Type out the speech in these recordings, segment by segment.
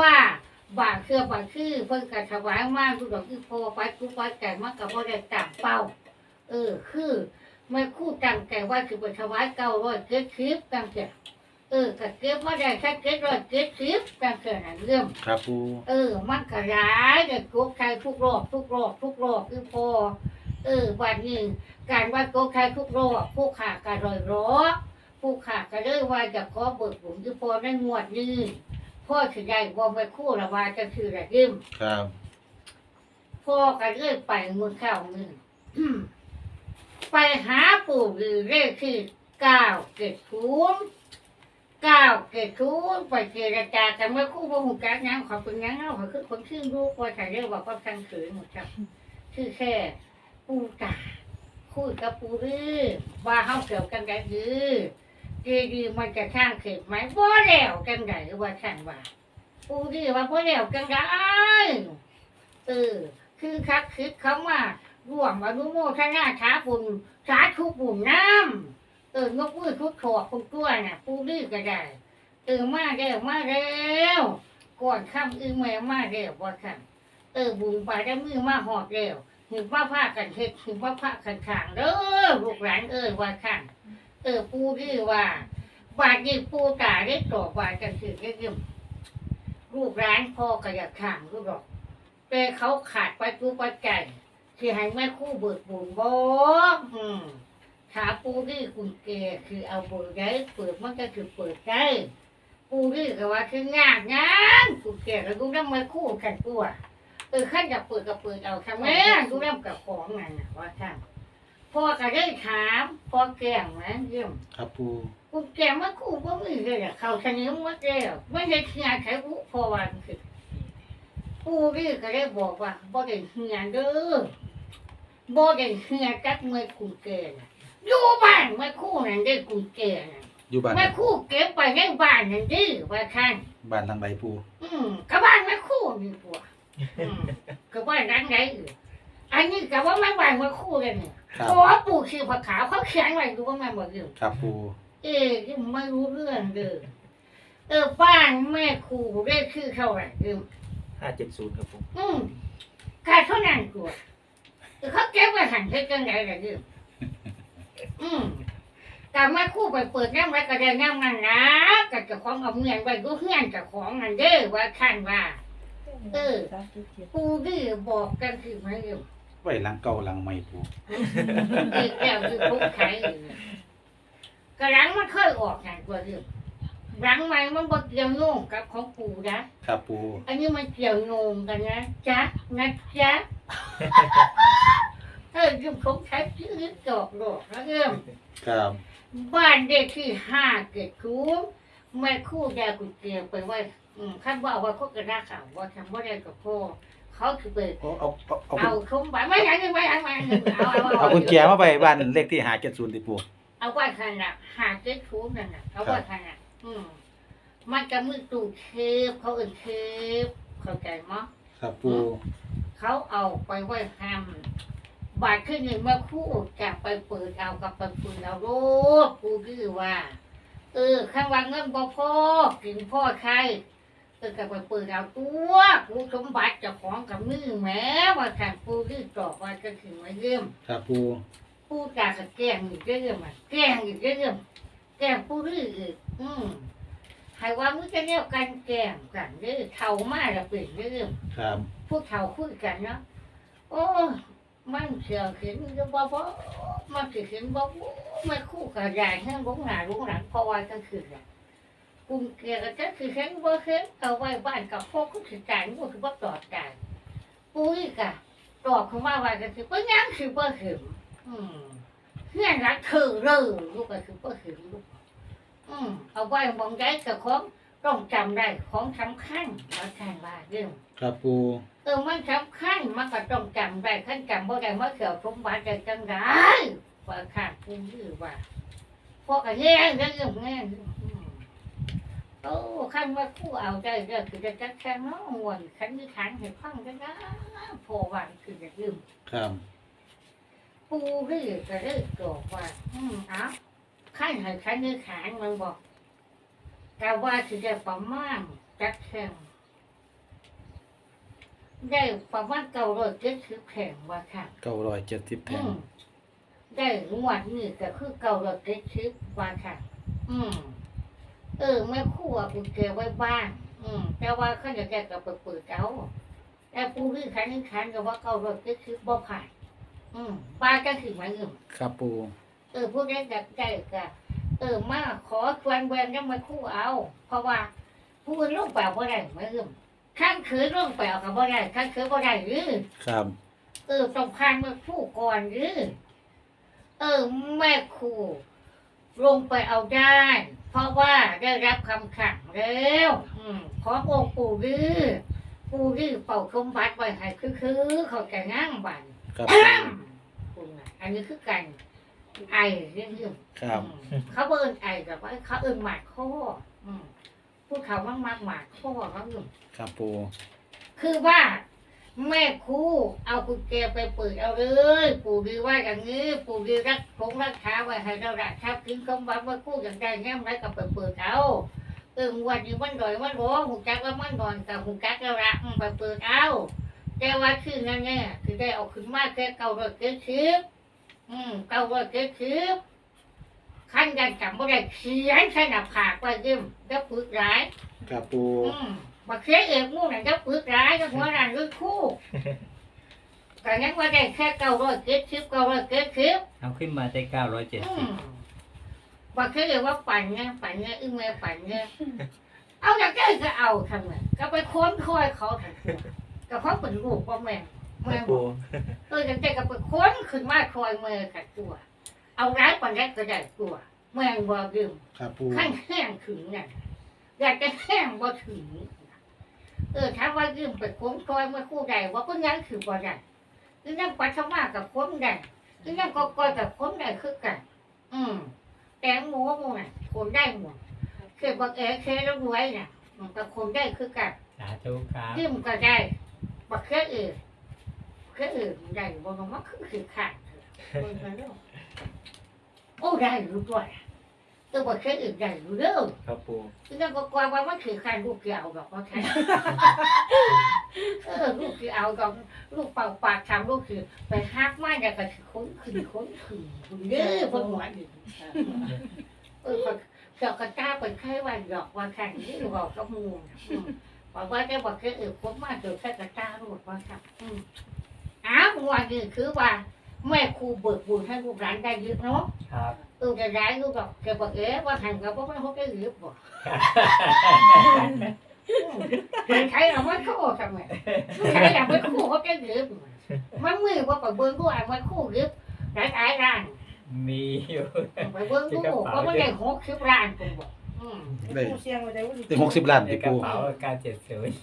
ว่าบาทเครือบาทคือเพิ่นกระถวายมากทุกดอกคือพอไปทุกวัดแต่มันก็บ่ได้ตามเป้า เออ คือเมื่อคู่ตั้งใจว่าคือไปถวายเก้าร้อยเจ็ดสิบตั้งใจเออก็เก็บมาได้แค่เจ็ดร้อยเจ็ดสิบตั้งใจนั่นเรื่องครับปูเออ มันก็ร้ายเด็กโกกไทยทุกรอบทุกรอบทุกรอบคือพอเออวันนี้การว่าโกกไทยทุกรอบผู้ขาก็รอยร้อผู้ขาก็เลยว่าจะขอเบิกบุญคือพอในงวดนี้ พ่อถือใหญ่บ่ไปคู่ละว่าจะคืออะไรยืมครับพ่อก็เลยไปมือข้าวมือไปหาปู่หรือเลขที่เก้าเจ็ดศูนย์เก้าเจ็ดศูนย์ไปเจรจากันเมื่อคู่พวกหูกักน้ำขอบคุณยังเงาเขาคือคนชื่อรู้ว่าถ่ายเรียกว่าก็ทังขืนหมดครับชื่อแค่ปูตาคุยกับปูรื้อว่าเฮาเกี่ยวกันได้ยือ เจดีมันจะข้างเข็ดไหมบ่อแล้วกันได้ว่าข้างว่าปูรื้อว่าบ่อแล้วกันได้เออคือคักคือเขามาร่วมอนุโมทนาช้าบุญสาธุบุญน้ำเออนกมือทุกถอดคุณกล้วยน่ะปูดื้อก็ได้เออมาแล้วมาแล้วก่อนค่ำอือแม่มาแล้วว่าค่ะเออบุญไปได้มือมาหอดแล้วหิวว่าผ้ากันเฮ็ดหิวว่าผ้ากันขางเด้อลูกหลานเอ้ยว่าค่ะ เออปูดื้อว่าบาดนี้ปูตาได้ตอบว่ากันคือได้ยืมลูกหลานพ่อก็อยากขางลูกหรอก แต่เขาขาดไปปูปัจจัยคือให้แม่คู่เบิกบุญบ่อืมขาปูนี่กุญแจคือเอาเบิกได้เปิดมันก็คือเปิดได้ปูนี่ก็ว่าคืองานงานกุญแจแล้วดูน้ำมาคู่กันตัวเออขั้นจะเปิดก็เปิดเอาทำไมดูน้ำกับของนั่นนะว่าท่าน พ่อก็ได้ถามพ่อแก่งนะเยี่ยมครับปูกุญแจมาคู่บ่มีเลยอะเขาชนิดมาแล้วไม่ได้เทียใช้ผู้พอวันคือปูนี่ก็ได้บอกว่าบ่ได้เฮียเด้อบ่ได้เฮียจักเมื่อกูเกน่ะอยู่บ้านเมื่อคู่นั่นได้กูเกน่ะอยู่บ้านเมื่อคู่เก็บไปในบ้านนั่นดิว่าท่านบ้านทางใดปูอืมก็บ้านเมื่อคู่นี่ปัวอืมก็บ้านนั้นไหนอยู่อันนี้ก็ว่าไม่บ้านเมื่อคู่เลยเนี่ย ครับ เพราะว่าปู่ชื่อผักขาวเขาเขียนไว้ดูว่ามันบอกอยู่ ครับปูเอ๊ะยังไม่รู้เรื่องเด้อเออบ้านแม่ครูได้ชื่อเท่าไหร่เด้อห้าเจ็ดศูนย์ครับผมอืมขาดเท่านั้นกูเออเขาเก็บไว้หันเท่าจังไงล่ะยืมอืมแต่แม่ครู่ไปเปิดน้ำไว้ก็ได้น้ำนั่นนะกับเจ้าของเอาเงินไว้ก็เฮือนเจ้าของนั่นเด้อว่าท่านว่า เออ ปูดื้อบอกกันคือไหมยืม ไว้หลังเก่าหลังใหม่ปูเด็กแก้วคือพุกไข่อยู่เนี่ยกระรังมันเคยออกหันกว่ายืมรังใหม่มันบ่เกี่ยวโยงกับของปูนะครับปูอันนี้มันเกี่ยวโยงกันนะจ๊ะนะจ๊ะเออยุคของใช้ชื่อจอกหลอกแล้วเริ่มครับบ้านเด็กที่ห้าเกิดคูแม่คู่ยากุญเตียไปไว้อืมขั้นว่าว่าเขากระด้าข่าวว่าทำว่าได้กับพ่อ เขาคือไปโอ้เอาเอาเอาเอาคมไปไม่ยังยังไม่ยังไม่ยังเอาเอาเอากุญแจมาไว้บ้านเลขที่หาเจ็ดศูนย์ติปูเอาไว้ขนาดหาเกิดคูนั่นน่ะเอาไว้ขนาดอืมมันจะมือตูเทปเขาเอื่นเทปเข้าใจมั้ย ครับปูเขาเอาไปไว้ทำบาทขึ้นหนึ่งเมื่อคู่จะไปเปิดเอากับไปปืนเอาโรดกูคือว่า เออ ข้างวางเงินบ่พ่อกินพ่อใคร เออกับไปเปิดเอาตัวกูสมบัติเจะของกับมือแหม้ว่าทางปูคือตอกว่าจะถึงมาเยี่ยมครับปูปูจากกับแกล้งอีกเรื่องอะแกล้งอีกเรื่องแกล้งปูรืออีกอืมให้ว่ามึงจะเนี่ยกันแกล้งกันเรื่องเท่ามากละเป็นเรื่องครับพวกเขาคุยกันเนาะโอ้ยมันเสียเห็นก็บ่บ่มันสิเห็นบ่บ่ไม่คู่กับยายให้ลุงหน้าลุงหลังเพราะว่าก็คือน่ะ กลุ่มเกลียก็จะคือเห็นบ่เห็นเอาไว้บ้านกับพ่อก็สิจ่ายบ่คือบ่ตอดจ่ายปุ้ยกะตอบเขามาว่าก็คือบ่ยังคือบ่เห็นอืมเฮียนรักเธอเลยลูกก็คือบ่เห็นลูกอืมเอาไว้มองได้กับของต้องจำได้ของสำคัญว่าท่านว่าเรื่องครับปูเออมันสำคัญมันก็ต้องจำได้ขั้นจำบ่ได้มาเกี่ยวสมบัติได้จังไดว่าขาดผู้ยือว่าพวกก็แย่งเรื่องแง่งอืม โอ้ขั้นว่าผู้เอาได้เรื่องคือจะจัดแค่น้องวนขันนิทานให้ฟังกันนะพอวันคือจะยืมครับ ปูรื้อก็เลยบอกว่าอืมเอ้าขั้นให้ขันนิทานมันบอกแต่ว่าคือได้ประมาณจักแข่งได้ประมาณเก้าร้อยเจ็ดสิบแข่งว่าค่ะเก้าร้อยเจ็ดสิบแผอืงมได้งวดนี่ก็คือเก้าร้อยเจ็ดสิบว่าค่ะ อืม เออแม่ครัวกูเก็บไว้บ้านอืมแต่ว่าเขาจะแกก็เปิดเปิดเอาแต่ปูที่ขันนี่ขันก็ว่าเก้าร้อยเจ็ดสิบบ่ผ่านอืมบ้านก็คือมันอืมครับปูเออพวกนี้จะได้ก็เออมาขอชวนแวนยังมาคู่เอา เพราะว่าผู้อื่นลงแปลว่าได้ไม่เอิ่มข้างคืนลงแปลกับว่าได้ข้างคืนว่าได้หรือครับ เออต้องพานมาคู่ก่อนหรือเออแม่ครูลงไปเอาได้ เพราะว่าได้รับคำขังแล้วอืมขอองค์ปู่ดื้อปู่ดื้อเป่าคมบัดไว้ให้คือคือๆเขาจะนั่งบันครับคุณน่ะอันนี้คือกันไอเรื่องเรื่องครับอืมเขาเอินไอกับว่าเขาเอินหมากข้ออืมพูดเขาว่ามากหมากข้อเขาอยู่ ครับปูคือว่า แม่ครูเอากุญแจไปเปิดเอาเลย ปู่ดีว่าอย่างนี้ ปู่ดีรักคงรักษาไว้ให้เรารักทับกินคำว่าว่ากู้อย่างใดแง่ไรกับไปเปิดเอาเออวันนี้มันดอยมันร้องหูจักว่ามันดอนกับหูจักแล้วละอืมไปเปิดเอาแต่ว่าคือนั่นเนี่ยคือได้เอาขึ้นมาแค่เก่ารถเกิดชิบอืมเก่ารถเกิดชิบขั้นกันจำบ่ได้เขียนใส่หน้าผากไว้ยืมแล้วปึกร้ายครับปูอืม บักเสียเอกมู่นั่นจะปึกร้ายก็หัวรันรึคู่แต่ยังว่าได้แค่เก้าร้อยเจ็ดสิบเก้าร้อยเจ็ดสิบเอาขึ้นมาได้เก้าร้อยเจ็ดอืสิบมบักเสียเอกว่าปั่นไงปั่นไงอึ้งแม่ปั่นไงเอาจากได้ก็เอาทำไงก็ไปค้นคอยเขาถังตัวก็เพราะเป็นลูกพ่อแม่แม่บอกเออจากได้ก็ไปค้นขึ้นมาคอยเมื่อขัดตัว เอาร้ายปันแรกก็ได้ตัวแม่งบอกยืมครับปูขั้นแห้งถึงเนี่ยอยากจะแห้งบ่ถึง เออถ้าว่ายืมไปโค้งคอยเมื่อคู่ใดว่าก็ยังคือบ่ได้คือยังปัสสาวะกับโค้งได้คือยังกอกอยกับโค้งได้คือกัน อืมแตงโมหมูน่ะคนได้หมดเคยบอกเอ๋เคยแล้วรวยน่ะ มันก็คนได้คือกันสาธุครับยืมก็ได้บักเคยเอ๋เคยเอ๋ได้บ่ต้องมาคือคือขาดเบิ่งกันเด้อโอ้ได้รู้ตัวเออบักเคยเอ๋ได้รู้เด้อครับปูซึ่งก็กลัวว่ามันคือใครลูกที่เอาดอกว่าใครเออลูกที่เอาดอกลูกเป่าปากทำลูกคือไปฮักมาเนี่ยก็คือค้นขึ้นค้นขึ้นคุณเด้อพวกหัวดิเออก็เกี่ยวกับจ้าไปแค่วันดอกว่าแข่งที่บอกกับมูลอืมบอกว่าได้บอกแค่เออคบมาเจอแค่กระจ้าลูกว่าครับอืมอ้าววันนี้คือว่าแม่ครูเบิกบุญให้ลูกหลานได้เยอะเนาะครับ เออจะย้ายลูกดอกแกบอกเอ๊ะว่าหันกับพวกมันพวกได้เยอะบ่มันใช้เราไม่คู่ทำไมใช้เราไม่คู่เขาจะยืมมันมือว่าไปเบิ้งด้วยมันคู่ยืมหลายหลายร้านมีอยู่ไปเบิ้งดูก็ไม่ได้หกสิบร้านกูบอกอืมได้ผู้เสียงไว้ได้ว่าได้หกสิบล้านในติกระปูเป๋าเก้าเจ็ดศูนย์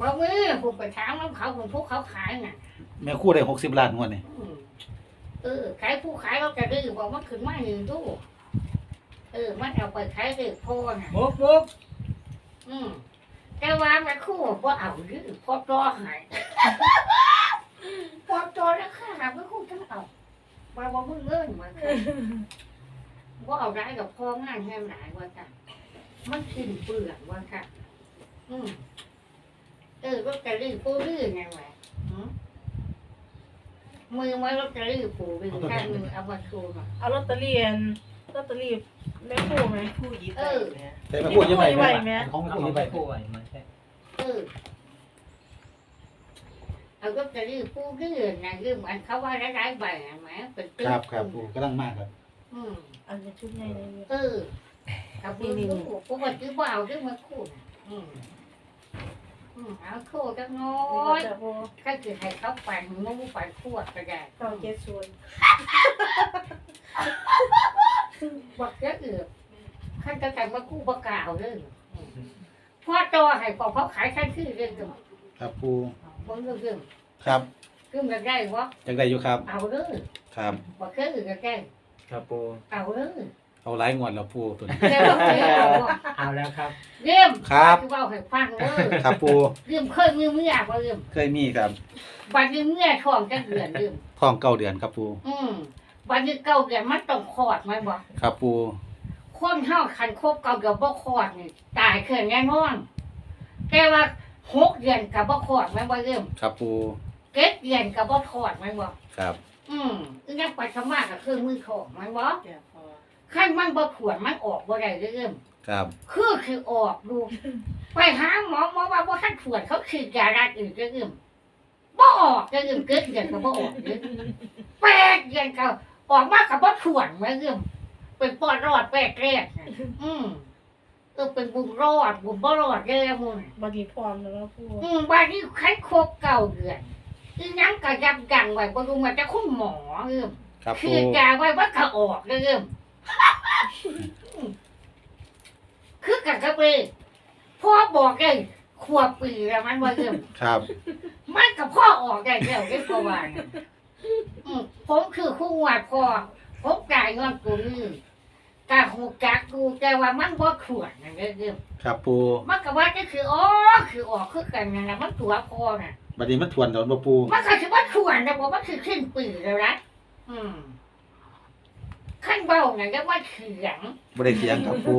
บางมือผมไปถามน้ำเขาผมพวกเขาขายน่ะแม่คู่ได้หกสิบล้านงวดนี่อืม เออขายผู้ขายเราจะดื้อบอกมันขึ้นมาหนึ่งดูเออ มันเอาไปขายเด็กพ่อน่ะมุกมุกอืมแต่ว่ามันคู่ว่าเอาดื้อพอจอหายพอจอแล้วค่ะไม่คู่จะเอามาบอกมึงเงินมาค่ะว่าเอาได้กับพ่องานแห่งหลายว่าค่ะมันขึ้นเปลือกว่าค่ะอืมเออรถกระลี่ปูรื่นไงวะหืม มือมารถกระลี่ปูรื่นข้างมือเอามาโชว์หน่อยเอาลอตเตอรี่อันลอตเตอรี่แม่คู่ไหม ผู้ยิบเออแต่แม่คู่ยังไงไหวไหมของแม่เอาคู่ยังไปไงคู่ไว้มาใช่เออเอารถกระลี่ปูรื่นนะยืมอันเขาว่าร้ายๆใบอะไหมเป็นตึ้งครับครับปูกำลังมากครับอืมอันนี้ชุดใหญ่เลยเนี่ยเออกับมือคู่ปกติว่าเอาเรื่องมาคู่น่ะอืม อืมเอาคู่จังน้อนี่ยก็จะพอก็คือให้เขาปั่นงูปั่นขวดก็ได้เก้าเจ็ดศูนย์บอกเยอะอื่นขั้นจะแต่งมาคู่ประกาศเรื่องพ่อโตให้พอเขาขายขั้นชื่อเรื่องเดิมครับปูบางเรื่องเรื่องครับเรื่องก็ได้วะจังได้อยู่ครับ เอาเลยครับ บอกเยอะอื่นก็ได้ครับปูเอาเลย เอาหลายงวดแล้วปูตัวนี้เดี๋ยวบอกเยอะเอาวะเอาแล้วครับ เรื่องครับที่ว่าให้ฟังเลยครับปูเรื่องเคยมือเมื่อว่าเรื่องเคยมีครับบัดนี้เมื่อท้องจะเดือนเรื่องท้องเก้าเดือนครับปูอืมบัดนี้เก้าเดือนมันต้องคลอดไหมบอกครับปูคคนเฮาคันคบเก่ากับบ่คลอดนี่ตายเกินแน่นอนแต่ว่าหกเดือนกับบ่คลอดแม่นบ่เริ่มครับปูเก็ดเดือนกับบ่คลอดแม่นบ่ครับ อืมอีนักปัสมาก็คือมือของแม่นบ่ จ้าพ่อคันมันบ่ถวนมันออกบ่ได้เริ่มครับ คือคือออกดู ไปหาหมอหมอว่าบ่ทันถวนเขาคือยารัดอื่นเริ่มบ่ออกเริ่มเกิดเดือนก็บ่ออกเด้อแปดเดือนก็ออกมาก็บ่ถวนแม่เริ่มเป็นปอดรอดแปดแรกน่ะอืมเออเป็นบุญรอดบุญบ่รอดเด้อมึงบัดนี้พร้อมแล้วนะปู่อืมบ้านนี้คันครบเก่าเดือนอีนังก็ยับยั้งไว้บ่รู้มาจะคุณหมอเอิ่มครับคืปูอยาไว้ว่าก็ออกเริ่ม คือกันกับเลยพ่อบอกเลยขวบปีแล้วมันว่าเริ่มครับ มันกับพ่อออกได้แล้วได้ประวัติอืมผมคือคู่หวดพ่อผมจ่ายเงินกูนี่กะหูกักกูแต่ว่ามันบ่ขวดนั่นเด้อครับปูมันก็ว่าก็คืออ๋อคือออกคือกันนั่นนะมันตัวพ่อน่ะ บัดนี้มันทวนโดนบ่ปูมันก็คือว่าขวดนะบอกว่าคือขึ้นปีแล้วนะอืม ขั้นเบาน่ะก็ว่าเขียงบ่ได้เถียงครับปู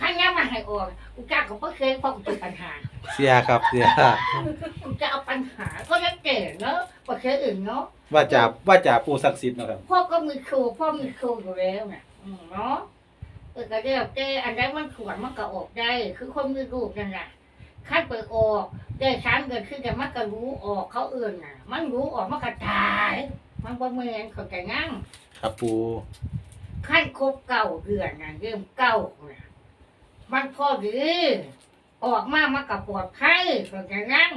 ขั้นนี้มาให้ออกกูกล้าก็บ่เคยเพราะกูเจอปัญหาเสียครับเสียกูจะเอาปัญหาก็จะเก่งเนาะบ่เคยอื่นเนาะว่าจะว่าจะปูศักดิ์สิทธิ์เนาะครับพ่อก็มีครูพ่อมีครูอยู่แล้วน่ะอืมเนาะเออก็เรียกแต่อันใดมันขวนมันก็ออกได้ คือคนมีลูกนั่นแหละขั้นไปออกได้สามเดือนคือแต่มันก็รู้ออกเขาเอื่นน่ะ มันรู้ออกมันก็ตาย มันบ่เหมือนเขาใจงั้งครับปู ขั้นครบเก่าเดือนน่ะเริ่มเก่าน่ะมันพอดีออกมามันก็ปลอดภัยเขาใจงั้ง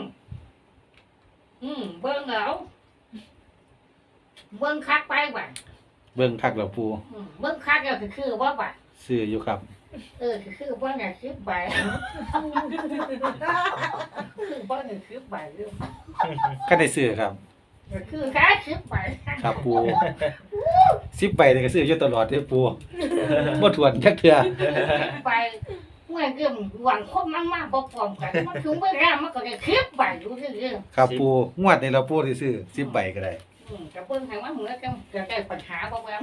อืม เบิ่งเอาเบิ่งคักไปบ่ะเบิ่งคักแล้วปูอืมเบิ่งคักแล้วคือคือว่าบ่ะซื้ออยู่ครับ เออคือคือว่าเนี่ยสิบใบคือว่าเนี่ยสิบใบเรื่องก็ได้ซื้อครับคือแค่สิบใบ ครับปู 10ใบนี่ก็ซื้ออยู่ตลอดเด้อปูบ่ทวนจักเทื่อใบเมื่อเรื่องหวังคนมันมากพร้อมๆกันมันถึงเวลามันก็ได้สิบใบอยู่เรื่องครับปูงวดนี้เราปูสิซื้อ10ใบก็ได้อืมแต่เบิ่งให้มันเหมือนกันจะได้ปัญหาบ่แม่น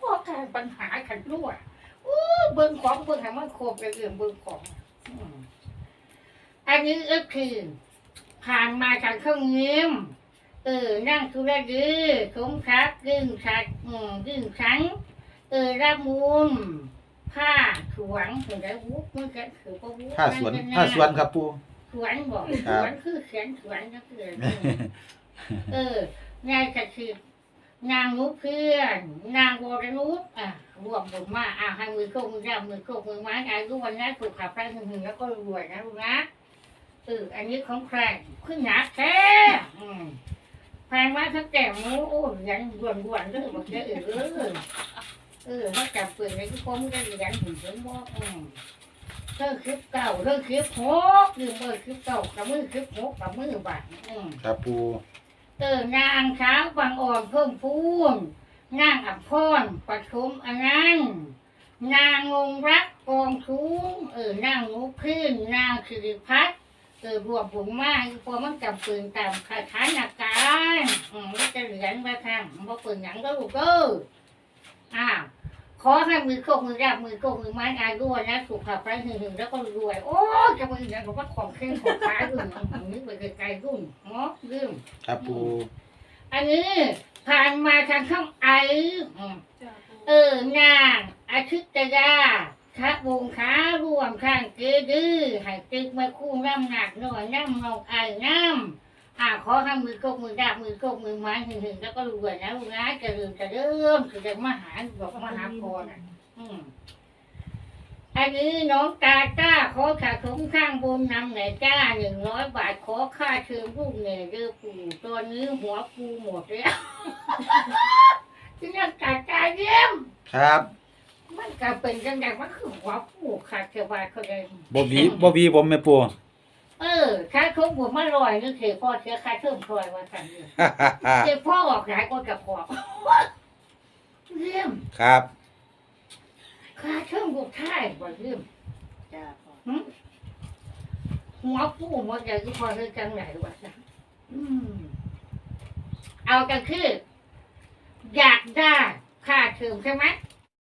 พวกการปัญหาขันรั่วอู้เบิ่งของเบิ่งให้มันครบเลยเรื่องเบิ่งของอืมอันนี้ก็คือผ่านมาทางเครื่องเงียม เออ นั่งทุระดือสมคักดึงชัดอืมดึงชังเออระมุนผ้าสวนถึงได้วุ้มันก็คือว่าวุ้ถ้าสวนถ้าสวนครับปู สวนบอกครัสบวนคือเขียนสวนก็คือเออนายก็คือนางนุเพื่อน นางวรนุชอะรวมหมดมาอะให้มือโคกมือจับมือโคกมือไม้อายุวันนั้นถูกขับไปหึงๆแล้วก็รวยนะลูกนะเอออันนี้ของใครขึ้นหนักแท้อืม แพงมากทั้งแต่มูโอ้ยยังรวนรวนๆเลยบอกเจ๊เออเออเออมาจับปืนในที่พ่อมึงได้ยังถึงถึงบ่อืมเรื่อคลิปเก่าเรื่อคลิปหกหรือเมื่อคลิปเก่ากับมือคลิปหกกับมือบาทอืมครับปูเออนางเช้างบางอ่อนเพิ่มพูนนางอับพรปฐมอนันต์นางงงรักกองทุ้งเออนางงูพื้นนางสิริพัฒน์ เออรวมบุญมากพอมันจับปืนตามคาถานาการอืมมันจะเหรียญมาทางมันบ่ปืนหยังก็ลูกเอออ้าวขอให้มือโคกมือราบมือโคกมือไม้อายุวันนะสุขภาพแข็งแรงแล้วก็รวย โอ้จะมืออย่างกับว่าของเครื่องของขายรุ่นอันนี้ไปไกลๆรุ่นเนาะรุ่นครับปูอันนี้ ผ่านมาทางช่องไออืมจ้าปู่เออนางอาทิตยา ทะวงค้ารวมข้างเกดื้อให้ตึกมาคู่น้ำหนักหน่อยน้ำเงไอ้น้ำอ่าขอให้มือโคกมือราบมือโคกมือไม้หึงๆแล้วก็รวยนะลูกนะจะลืมจะเริ่มคือจะมาหาบอกมาหาพรอะ อืมอันนี้น้องตาจ้าขอขาสมข้างบนนำไหนจ้าหนึ่งร้อยบาทขอค่าเชิญลูกเนี่ยเด้อปู่ตอนนี้หัวปูหมดแล้วที่นั่นตาจ้าเยี่ยมครับ มันก็เป็นจังไงมันคือหัวปูขาดเทวาเขาเลยบ่บีบ่บีผมแม่ปู เออค่าทุกบุญมาลอยนึกเสียพ่อเสียค่าเทิมพลอยว่าสั่นเลยเสียพ่อออกหลายก็จะพอเยี่ยมครับค่าเทิมบุกท่ายบ่เยี่ยมจ้าพ่อหัวปูหมดอย่างที่พอเธอจังไหนวะจ๊ะอืมเอากันคือ อยากได้ค่าเทอมใช่ไหม